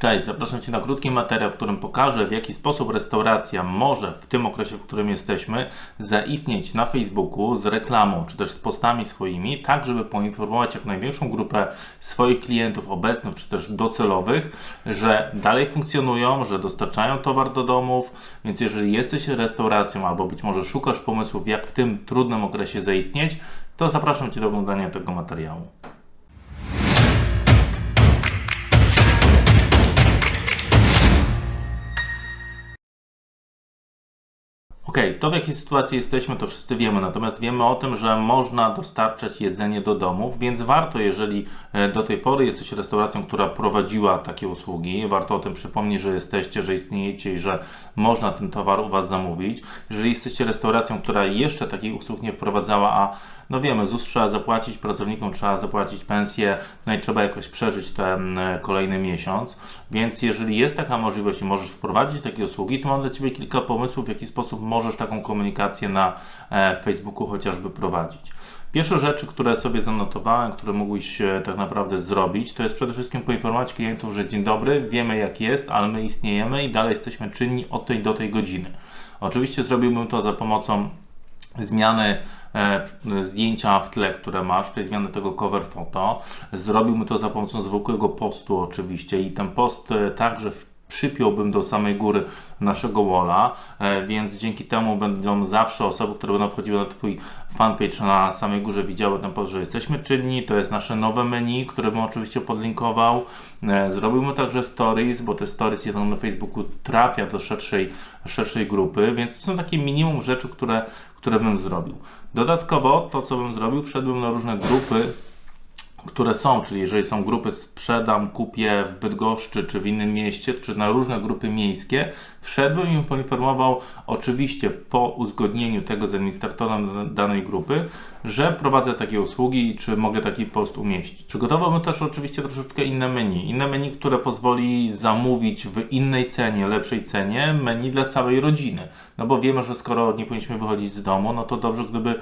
Cześć, zapraszam Cię na krótki materiał, w którym pokażę, w jaki sposób restauracja może w tym okresie, w którym jesteśmy, zaistnieć na Facebooku z reklamą, czy też z postami swoimi, tak żeby poinformować jak największą grupę swoich klientów obecnych, czy też docelowych, że dalej funkcjonują, że dostarczają towar do domów, więc jeżeli jesteś restauracją albo być może szukasz pomysłów, jak w tym trudnym okresie zaistnieć, to zapraszam Cię do oglądania tego materiału. Okej, to w jakiej sytuacji jesteśmy, to wszyscy wiemy, natomiast wiemy o tym, że można dostarczać jedzenie do domów, więc warto, jeżeli e, do tej pory jesteś restauracją, która prowadziła takie usługi, warto o tym przypomnieć, że jesteście, że istniejecie i że można ten towar u Was zamówić. Jeżeli jesteście restauracją, która jeszcze takich usług nie wprowadzała, a no wiemy, ZUS trzeba zapłacić, pracownikom trzeba zapłacić pensję, no i trzeba jakoś przeżyć ten e, kolejny miesiąc. Więc jeżeli jest taka możliwość i możesz wprowadzić takie usługi, to mam dla Ciebie kilka pomysłów, w jaki sposób możesz taką komunikację na e, Facebooku chociażby prowadzić. Pierwsze rzeczy, które sobie zanotowałem, które mógłbyś e, tak naprawdę zrobić, to jest przede wszystkim poinformować klientów, że dzień dobry, wiemy jak jest, ale my istniejemy i dalej jesteśmy czynni od tej do tej godziny. Oczywiście zrobiłbym to za pomocą zmiany zdjęcia w tle, które masz, czyli zmiany tego cover foto. Zrobiłbym to za pomocą zwykłego postu oczywiście i ten post e, także w przypiąłbym do samej góry naszego walla, e, więc dzięki temu będą zawsze osoby, które będą wchodziły na Twój fanpage na samej górze widziały ten post, że jesteśmy czynni, to jest nasze nowe menu, które bym oczywiście podlinkował. E, zrobimy także stories, bo te stories jeden na Facebooku trafia do szerszej, szerszej grupy, więc to są takie minimum rzeczy, które, które bym zrobił. Dodatkowo to, co bym zrobił, wszedłbym na różne grupy które są, czyli jeżeli są grupy sprzedam, kupię w Bydgoszczy czy w innym mieście, czy na różne grupy miejskie, wszedłbym i poinformował oczywiście po uzgodnieniu tego z administratorem danej grupy, że prowadzę takie usługi i czy mogę taki post umieścić. Przygotowałbym też oczywiście troszeczkę inne menu. Inne menu, które pozwoli zamówić w innej cenie, lepszej cenie menu dla całej rodziny. No bo wiemy, że skoro nie powinniśmy wychodzić z domu, no to dobrze, gdyby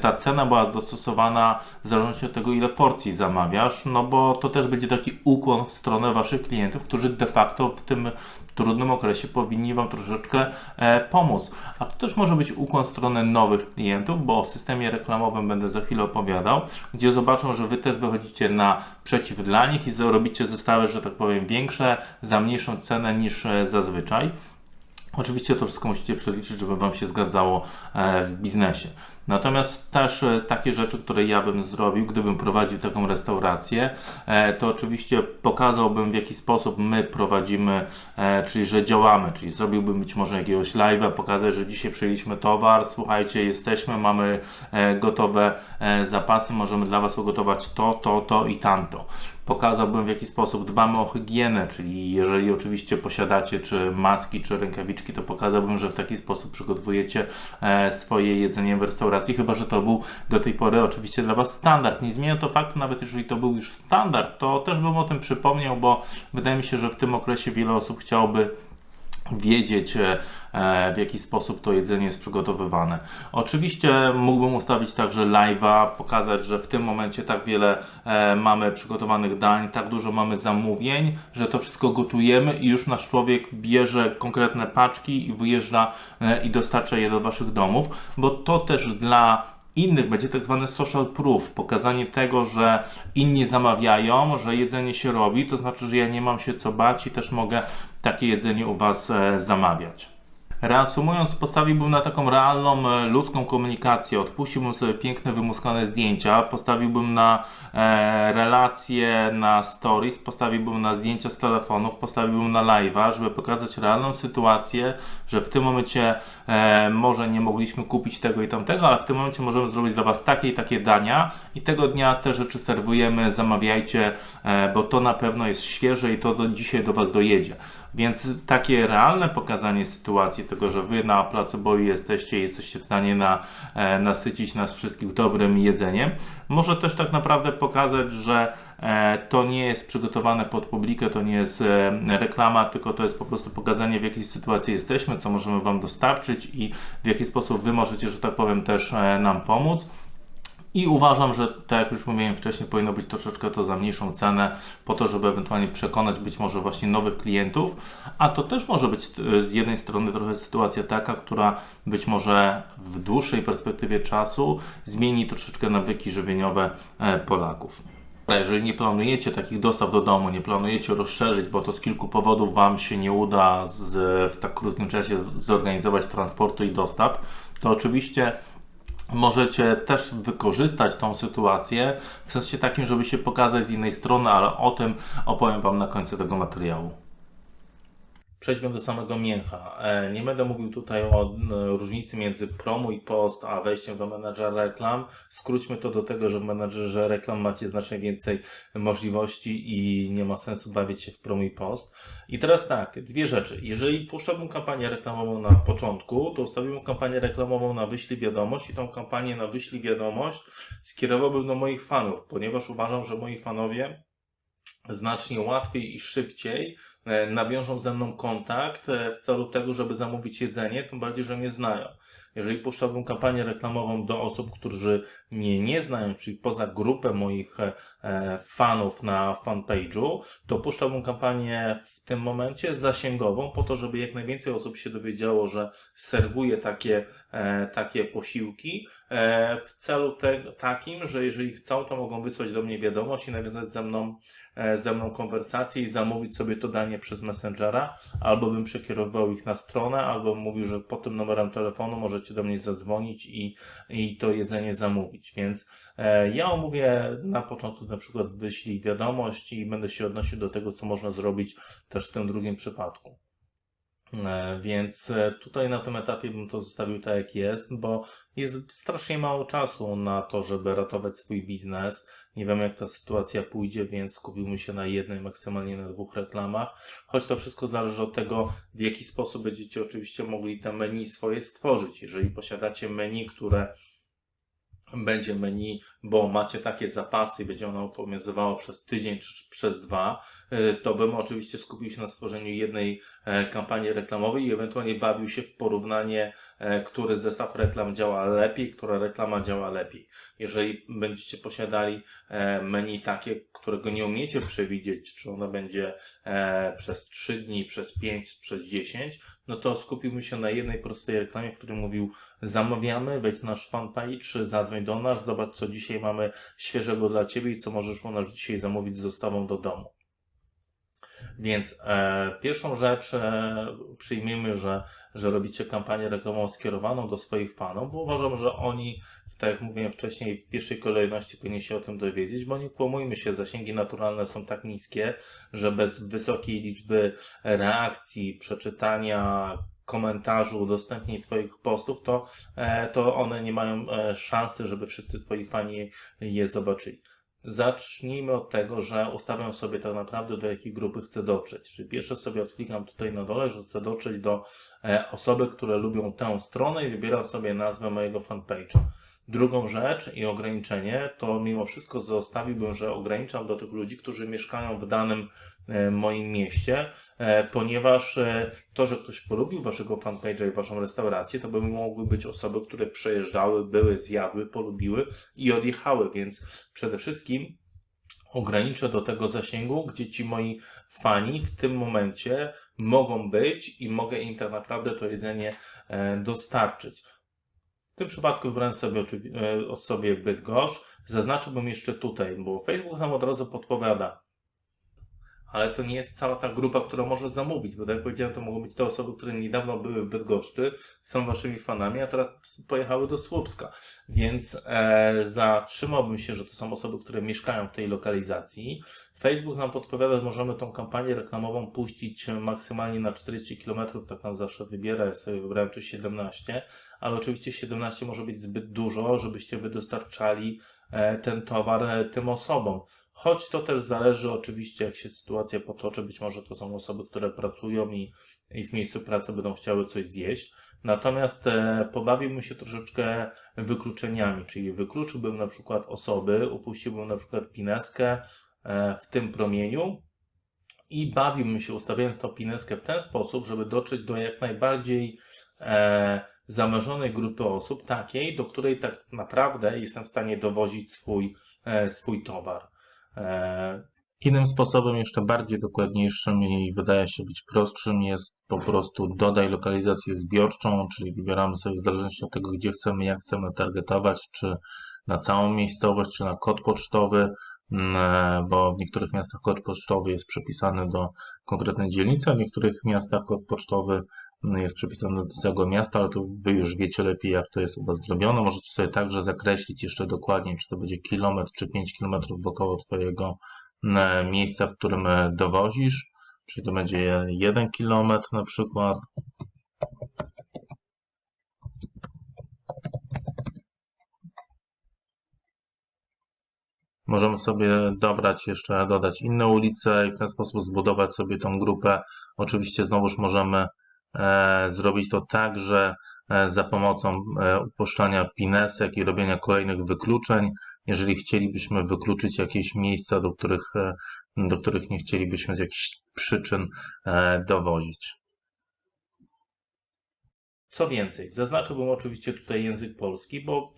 ta cena była dostosowana w zależności od tego, ile porcji zamawiasz, no bo to też będzie taki ukłon w stronę Waszych klientów, którzy de facto w tym trudnym okresie powinni Wam troszeczkę e, pomóc. A to też może być ukłon w stronę nowych klientów, bo o systemie reklamowym będę za chwilę opowiadał, gdzie zobaczą, że Wy też wychodzicie na przeciw dla nich i zarobicie zestawy, że tak powiem, większe za mniejszą cenę niż e, zazwyczaj. Oczywiście to wszystko musicie przeliczyć, żeby Wam się zgadzało e, w biznesie. Natomiast też e, z takie rzeczy, które ja bym zrobił, gdybym prowadził taką restaurację, e, to oczywiście pokazałbym w jaki sposób my prowadzimy, czyli że działamy, czyli zrobiłbym być może jakiegoś live'a, pokazać, że dzisiaj przyjęliśmy towar, słuchajcie, jesteśmy, mamy gotowe zapasy, możemy dla Was ugotować to, to, to i tamto pokazałbym w jaki sposób dbamy o higienę, czyli jeżeli oczywiście posiadacie czy maski, czy rękawiczki, to pokazałbym, że w taki sposób przygotowujecie e, swoje jedzenie w restauracji, chyba że to był do tej pory oczywiście dla Was standard. Nie zmienia to faktu, nawet jeżeli to był już standard, to też bym o tym przypomniał, bo wydaje mi się, że w tym okresie wiele osób chciałoby wiedzieć, e, w jaki sposób to jedzenie jest przygotowywane. Oczywiście mógłbym ustawić także live'a, pokazać, że w tym momencie tak wiele e, mamy przygotowanych dań, tak dużo mamy zamówień, że to wszystko gotujemy i już nasz człowiek bierze konkretne paczki i wyjeżdża e, i dostarcza je do Waszych domów, bo to też dla innych będzie tak zwane social proof, pokazanie tego, że inni zamawiają, że jedzenie się robi, to znaczy, że ja nie mam się co bać i też mogę takie jedzenie u Was e, zamawiać. Reasumując, postawiłbym na taką realną e, ludzką komunikację, odpuściłbym sobie piękne, wymuskane zdjęcia, postawiłbym na e, relacje, na stories, postawiłbym na zdjęcia z telefonów, postawiłbym na live'a, żeby pokazać realną sytuację, że w tym momencie e, może nie mogliśmy kupić tego i tamtego, ale w tym momencie możemy zrobić dla Was takie i takie dania. I tego dnia te rzeczy serwujemy, zamawiajcie, e, bo to na pewno jest świeże i to do, dzisiaj do Was dojedzie. Więc takie realne pokazanie sytuacji, tego, że Wy na placu boju jesteście i jesteście w stanie na, e, nasycić nas wszystkich dobrym jedzeniem, może też tak naprawdę pokazać, że e, to nie jest przygotowane pod publikę, to nie jest e, reklama, tylko to jest po prostu pokazanie w jakiej sytuacji jesteśmy, co możemy Wam dostarczyć i w jaki sposób Wy możecie, że tak powiem, też nam pomóc. I uważam, że tak jak już mówiłem wcześniej, powinno być troszeczkę to za mniejszą cenę, po to, żeby ewentualnie przekonać być może właśnie nowych klientów. A to też może być e, z jednej strony trochę sytuacja taka, która być może w dłuższej perspektywie czasu zmieni troszeczkę nawyki żywieniowe e, Polaków. Jeżeli nie planujecie takich dostaw do domu, nie planujecie rozszerzyć, bo to z kilku powodów Wam się nie uda z, w tak krótkim czasie zorganizować transportu i dostaw, to oczywiście możecie też wykorzystać tą sytuację w sensie takim, żeby się pokazać z innej strony, ale o tym opowiem Wam na końcu tego materiału. Przejdźmy do samego mięcha. E, Nie będę mówił tutaj o różnicy między promo i post, a wejściem do menadżera reklam. Skróćmy to do tego, że w menadżerze reklam macie znacznie więcej możliwości i nie ma sensu bawić się w promo i post. I teraz tak, dwie rzeczy. Jeżeli puszczałbym kampanię reklamową na początku, to ustawiłbym kampanię reklamową na wyślij wiadomość i tą kampanię na wyślij wiadomość skierowałbym do moich fanów, ponieważ uważam, że moi fanowie znacznie łatwiej i szybciej nawiążą ze mną kontakt e, w celu tego, żeby zamówić jedzenie, tym bardziej, że mnie znają. Jeżeli puszczałbym kampanię reklamową do osób, którzy mnie nie znają, czyli poza grupę moich e, e, fanów na fanpage'u, to puszczałbym kampanię w tym momencie zasięgową po to, żeby jak najwięcej osób się dowiedziało, że serwuję takie, e, takie posiłki e, w celu te, takim, że jeżeli chcą, to mogą wysłać do mnie wiadomość i nawiązać ze mną e, ze mną konwersację i zamówić sobie to danie przez Messengera, albo bym przekierowywał ich na stronę, albo mówił, że pod tym numerem telefonu możecie do mnie zadzwonić i, i to jedzenie zamówić. Więc e, ja omówię na początku na przykład wyślij wiadomość i będę się odnosił do tego, co można zrobić też w tym drugim przypadku. E, Więc e, tutaj na tym etapie bym to zostawił tak jak jest, bo jest strasznie mało czasu na to, żeby ratować swój biznes. Nie wiem jak ta sytuacja pójdzie, więc skupiłbym się na jednej, maksymalnie na dwóch reklamach. Choć to wszystko zależy od tego, w jaki sposób będziecie oczywiście mogli te menu swoje stworzyć. Jeżeli posiadacie menu, które będzie menu, bo macie takie zapasy i będzie ono obowiązywało przez tydzień czy przez dwa, y, to bym oczywiście skupił się na stworzeniu jednej e, kampanii reklamowej i ewentualnie bawił się w porównanie, e, który zestaw reklam działa lepiej, która reklama działa lepiej. Jeżeli będziecie posiadali e, menu takie, którego nie umiecie przewidzieć, czy ono będzie przez 3 dni, przez 5, przez 10, no to skupiłbym się na jednej prostej reklamie, w której mówił zamawiamy, wejdź na nasz fanpage, zadzwoń do nas, zobacz co dzisiaj mamy świeżego dla Ciebie i co możesz u nas dzisiaj zamówić z dostawą do domu. Więc e, pierwszą rzecz e, przyjmijmy, że, że robicie kampanię reklamową skierowaną do swoich fanów, bo uważam, że oni, tak jak mówiłem wcześniej, w pierwszej kolejności powinni się o tym dowiedzieć, bo nie kłamujmy się, zasięgi naturalne są tak niskie, że bez wysokiej liczby reakcji, przeczytania, komentarzu, udostępnień Twoich postów, to, e, to one nie mają e, szansy, żeby wszyscy Twoi fani je zobaczyli. Zacznijmy od tego, że ustawiam sobie tak naprawdę do jakiej grupy chcę dotrzeć. Czyli pierwsze sobie odklikam tutaj na dole, że chcę dotrzeć do e, osoby, które lubią tę stronę i wybieram sobie nazwę mojego fanpage'a. Drugą rzecz i ograniczenie, to mimo wszystko zostawiłbym, że ograniczam do tych ludzi, którzy mieszkają w danym e, moim mieście, e, ponieważ e, to, że ktoś polubił waszego fanpage'a i waszą restaurację, to by mogły być osoby, które przejeżdżały, były, zjadły, polubiły i odjechały, więc przede wszystkim ograniczę do tego zasięgu, gdzie ci moi fani w tym momencie mogą być i mogę im tak naprawdę to jedzenie dostarczyć. Tym przypadku wybrałem sobie e, sobie Bydgoszcz. Zaznaczyłbym jeszcze tutaj, bo Facebook nam od razu podpowiada. Ale to nie jest cała ta grupa, która może zamówić, bo tak jak powiedziałem, to mogą być te osoby, które niedawno były w Bydgoszczy, są waszymi fanami, a teraz pojechały do Słupska. Więc e, zatrzymałbym się, że to są osoby, które mieszkają w tej lokalizacji. Facebook nam podpowiada, że możemy tą kampanię reklamową puścić maksymalnie na 40 km, tak nam zawsze wybiera, ja sobie wybrałem tu 17, ale oczywiście 17 może być zbyt dużo, żebyście wy dostarczali e, ten towar e, tym osobom. Choć to też zależy oczywiście, jak się sytuacja potoczy. Być może to są osoby, które pracują i, i w miejscu pracy będą chciały coś zjeść. Natomiast e, pobawiłbym się troszeczkę wykluczeniami, czyli wykluczyłbym na przykład osoby, upuściłbym na przykład pineskę e, w tym promieniu i bawiłbym się ustawiając tą pineskę w ten sposób, żeby dotrzeć do jak najbardziej e, grupy osób, takiej, do której tak naprawdę jestem w stanie dowozić swój, e, swój towar. E, Innym sposobem, jeszcze bardziej dokładniejszym i wydaje się być prostszym, jest po prostu dodaj lokalizację zbiorczą, czyli wybieramy sobie w zależności od tego, gdzie chcemy, jak chcemy targetować, czy na całą miejscowość, czy na kod pocztowy, mm, e, bo w niektórych miastach kod pocztowy jest przypisany do konkretnej dzielnicy, a w niektórych miastach kod pocztowy jest przypisany do całego miasta, ale to Wy już wiecie lepiej, jak to jest u Was zrobione. Możecie sobie także zakreślić jeszcze dokładniej, czy to będzie kilometr, czy 5 kilometrów wokoło Twojego miejsca, w którym e, dowozisz, czyli to będzie 1 kilometr na przykład. Możemy sobie dobrać jeszcze, dodać inne ulice i w ten sposób zbudować sobie tą grupę. Oczywiście znowuż możemy zrobić to tak, że e, za pomocą e, upuszczania pinesek i robienia kolejnych wykluczeń, jeżeli chcielibyśmy wykluczyć jakieś miejsca, do których, e, do których nie chcielibyśmy z jakichś przyczyn e, dowozić. Co więcej, zaznaczyłbym oczywiście tutaj język polski, bo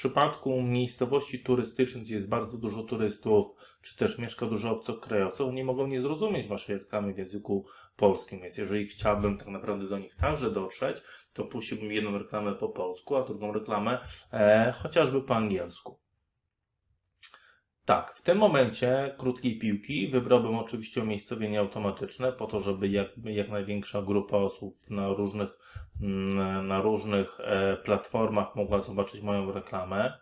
przypadku miejscowości turystycznych, gdzie jest bardzo dużo turystów, czy też mieszka dużo obcokrajowców, oni mogą nie zrozumieć Waszej reklamy w języku polskim, więc jeżeli chciałbym tak naprawdę do nich także dotrzeć, to puściłbym jedną reklamę po polsku, a drugą reklamę e, chociażby po angielsku. Tak, w tym momencie krótkiej piłki wybrałbym oczywiście umiejscowienie automatyczne po to, żeby jak, jak największa grupa osób na różnych, mm, na różnych e, platformach mogła zobaczyć moją reklamę.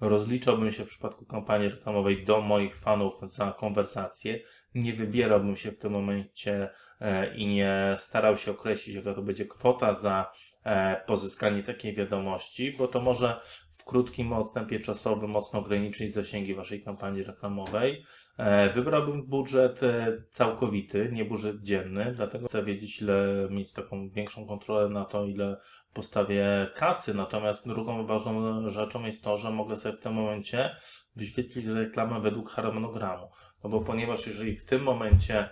Rozliczałbym się w przypadku kampanii reklamowej do moich fanów za konwersację. Nie wybierałbym się w tym momencie e, i nie starał się określić, jaka to będzie kwota za e, pozyskanie takiej wiadomości, bo to może krótkim odstępie czasowym mocno ograniczyć zasięgi waszej kampanii reklamowej. E, Wybrałbym budżet e, całkowity, nie budżet dzienny, dlatego chcę wiedzieć, ile mieć taką większą kontrolę na to, ile postawię kasy. Natomiast drugą ważną rzeczą jest to, że mogę sobie w tym momencie wyświetlić reklamę według harmonogramu. No bo ponieważ jeżeli w tym momencie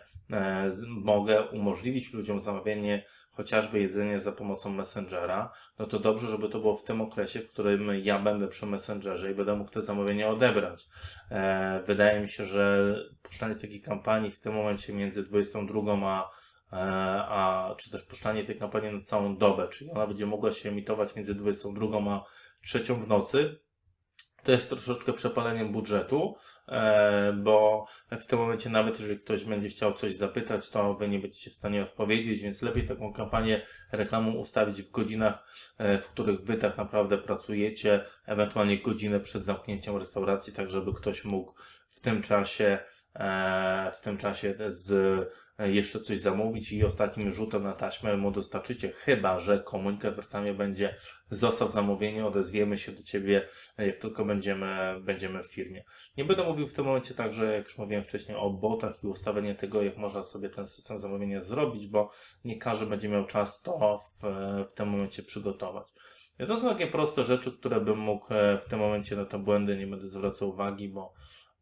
mogę umożliwić ludziom zamawianie chociażby jedzenia za pomocą Messengera, no to dobrze, żeby to było w tym okresie, w którym ja będę przy Messengerze i będę mógł te zamówienie odebrać. E, wydaje mi się, że puszczanie takiej kampanii w tym momencie między 22 a e, a czy też puszczanie tej kampanii na całą dobę, czyli ona będzie mogła się emitować między 22 a 3 w nocy, to jest troszeczkę przepaleniem budżetu, e, bo w tym momencie nawet jeżeli ktoś będzie chciał coś zapytać, to wy nie będziecie w stanie odpowiedzieć, więc lepiej taką kampanię reklamą ustawić w godzinach, e, w których wy tak naprawdę pracujecie, ewentualnie godzinę przed zamknięciem restauracji, tak żeby ktoś mógł w tym czasie w tym czasie z, e, jeszcze coś zamówić i ostatnim rzutem na taśmę mu dostarczycie, chyba że komunikat w reklamie będzie zostaw zamówienie, odezwiemy się do Ciebie, e, jak tylko będziemy, będziemy w firmie. Nie będę mówił w tym momencie także, jak już mówiłem wcześniej, o botach i ustawienie tego, jak można sobie ten system zamówienia zrobić, bo nie każdy będzie miał czas to w, w tym momencie przygotować. To są takie proste rzeczy, które bym mógł e, w tym momencie na te błędy nie będę zwracał uwagi, bo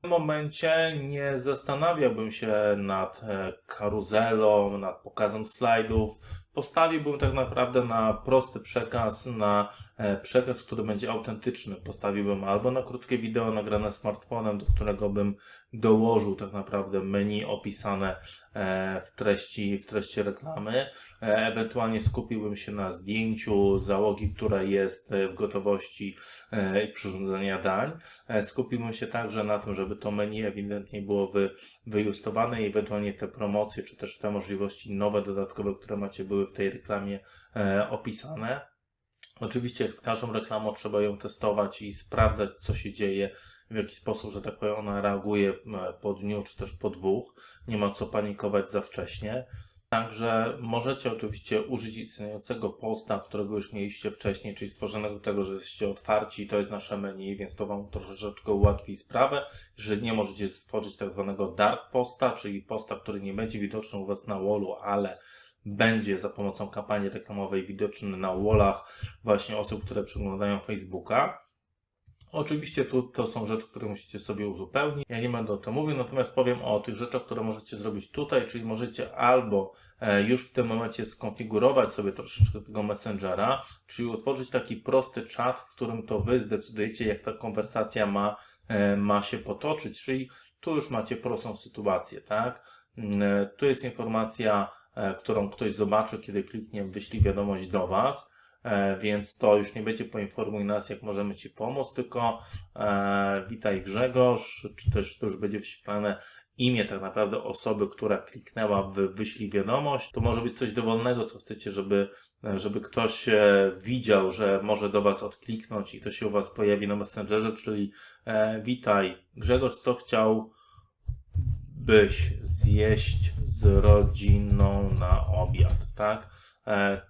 w tym momencie nie zastanawiałbym się nad e, karuzelą, nad pokazem slajdów. Postawiłbym tak naprawdę na prosty przekaz, na przekaz, który będzie autentyczny. Postawiłbym albo na krótkie wideo nagrane smartfonem, do którego bym dołożył tak naprawdę menu opisane e, w treści, w treści reklamy. E, Ewentualnie skupiłbym się na zdjęciu załogi, która jest e, w gotowości e, przyrządzenia dań. E, Skupiłbym się także na tym, żeby to menu ewidentnie było wy, wyjustowane i ewentualnie te promocje, czy też te możliwości nowe, dodatkowe, które macie, były w tej reklamie e, opisane. Oczywiście jak z każdą reklamą trzeba ją testować i sprawdzać, co się dzieje, w jaki sposób, że tak powiem, ona reaguje e, po dniu, czy też po dwóch. Nie ma co panikować za wcześnie. Także możecie oczywiście użyć istniejącego posta, którego już mieliście wcześniej, czyli stworzonego tego, że jesteście otwarci to jest nasze menu, więc to Wam troszeczkę ułatwi sprawę. Jeżeli nie możecie stworzyć tak zwanego dark posta, czyli posta, który nie będzie widoczny u Was na wallu, ale będzie za pomocą kampanii reklamowej widoczny na wallach właśnie osób, które przeglądają Facebooka, Oczywiście tu to są rzeczy, które musicie sobie uzupełnić. Ja nie będę o tym mówił, natomiast powiem o tych rzeczach, które możecie zrobić tutaj, czyli możecie albo e, już w tym momencie skonfigurować sobie troszeczkę tego Messengera, czyli utworzyć taki prosty czat, w którym to wy zdecydujecie, jak ta konwersacja ma, e, ma się potoczyć, czyli tu już macie prostą sytuację, tak? Mm, e, Tu jest informacja, którą ktoś zobaczy, kiedy kliknie wyślij wiadomość do Was. E, więc to już nie będzie poinformuj nas, jak możemy Ci pomóc, tylko e, witaj Grzegorz, czy też to już będzie wyświetlane imię tak naprawdę osoby, która kliknęła w wyślij wiadomość. To może być coś dowolnego, co chcecie, żeby, e, żeby ktoś e, widział, że może do Was odkliknąć i to się u Was pojawi na Messengerze, czyli e, witaj Grzegorz, co chciał byś zjeść z rodziną na obiad, tak? E,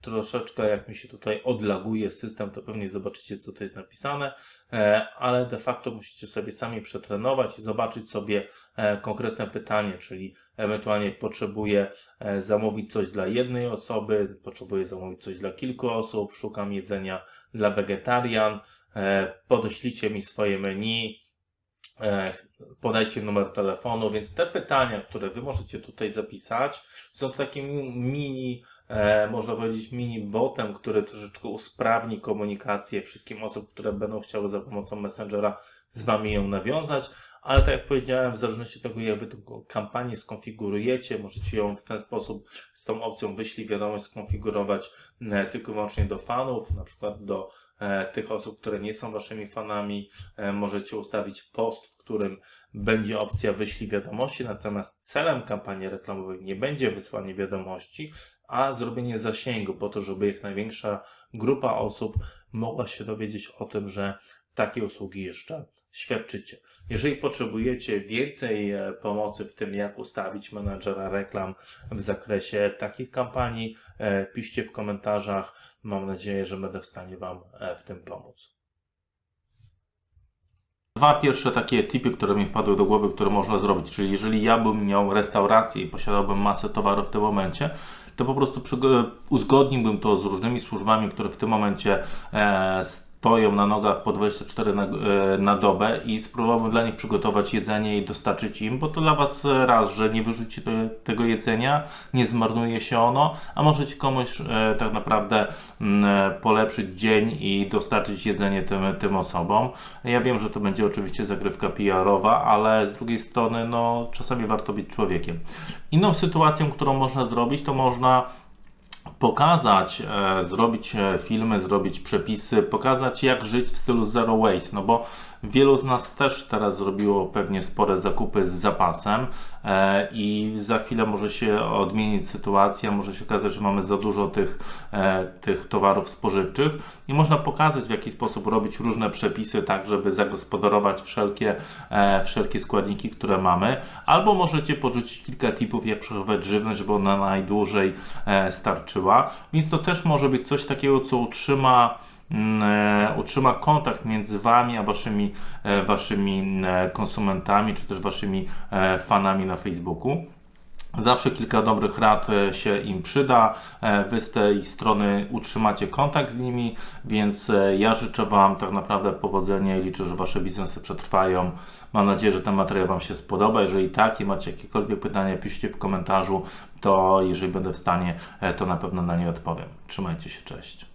troszeczkę jak mi się tutaj odlaguje system, to pewnie zobaczycie, co to jest napisane, e, ale de facto musicie sobie sami przetrenować i zobaczyć sobie e, konkretne pytanie, czyli ewentualnie potrzebuję e, zamówić coś dla jednej osoby, potrzebuję zamówić coś dla kilku osób, szukam jedzenia dla wegetarian, e, mi swoje menu, podajcie numer telefonu, więc te pytania, które Wy możecie tutaj zapisać, są takim mini, e, można powiedzieć, mini botem, który troszeczkę usprawni komunikację wszystkim osób, które będą chciały za pomocą Messengera z Wami ją nawiązać. Ale tak jak powiedziałem, w zależności od tego, jak Wy tę kampanię skonfigurujecie, możecie ją w ten sposób z tą opcją wyślij wiadomość skonfigurować e, tylko i wyłącznie do fanów, na przykład do e, tych osób, które nie są Waszymi fanami. E, możecie ustawić post, w którym będzie opcja wyślij wiadomości, natomiast celem kampanii reklamowej nie będzie wysłanie wiadomości, a zrobienie zasięgu po to, żeby jak największa grupa osób mogła się dowiedzieć o tym, że takie usługi jeszcze świadczycie. Jeżeli potrzebujecie więcej e, pomocy w tym, jak ustawić menadżera reklam w zakresie takich kampanii, e, piszcie w komentarzach. Mam nadzieję, że będę w stanie Wam e, w tym pomóc. Dwa pierwsze takie tipy, które mi wpadły do głowy, które można zrobić, czyli jeżeli ja bym miał restaurację i posiadałbym masę towarów w tym momencie, to po prostu uzgodniłbym to z różnymi służbami, które w tym momencie e, stoją na nogach po 24 na, e, na dobę i spróbowałbym dla nich przygotować jedzenie i dostarczyć im, bo to dla Was raz, że nie wyrzucicie te, tego jedzenia, nie zmarnuje się ono, a możecie komuś e, tak naprawdę mm, e, polepszyć dzień i dostarczyć jedzenie tym, tym osobom. Ja wiem, że to będzie oczywiście zagrywka PR-owa, ale z drugiej strony, no, czasami warto być człowiekiem. Inną sytuacją, którą można zrobić, to można pokazać, e, zrobić e, filmy, zrobić przepisy, pokazać jak żyć w stylu zero waste, no bo wielu z nas też teraz zrobiło pewnie spore zakupy z zapasem e, i za chwilę może się odmienić sytuacja, może się okazać, że mamy za dużo tych, e, tych towarów spożywczych i można pokazać w jaki sposób robić różne przepisy tak, żeby zagospodarować wszelkie, e, wszelkie składniki, które mamy, albo możecie podrzucić kilka tipów jak przechowywać żywność, żeby ona najdłużej starczyła, więc to też może być coś takiego, co utrzyma utrzyma kontakt między Wami a Waszymi, e, waszymi e, konsumentami, czy też Waszymi e, fanami na Facebooku. Zawsze kilka dobrych rad e, się im przyda. E, Wy z tej strony utrzymacie kontakt z nimi, więc e, ja życzę Wam tak naprawdę powodzenia i liczę, że Wasze biznesy przetrwają. Mam nadzieję, że ten materiał Wam się spodoba. Jeżeli tak i macie jakiekolwiek pytania, piszcie w komentarzu, to jeżeli będę w stanie, e, to na pewno na nie odpowiem. Trzymajcie się, cześć.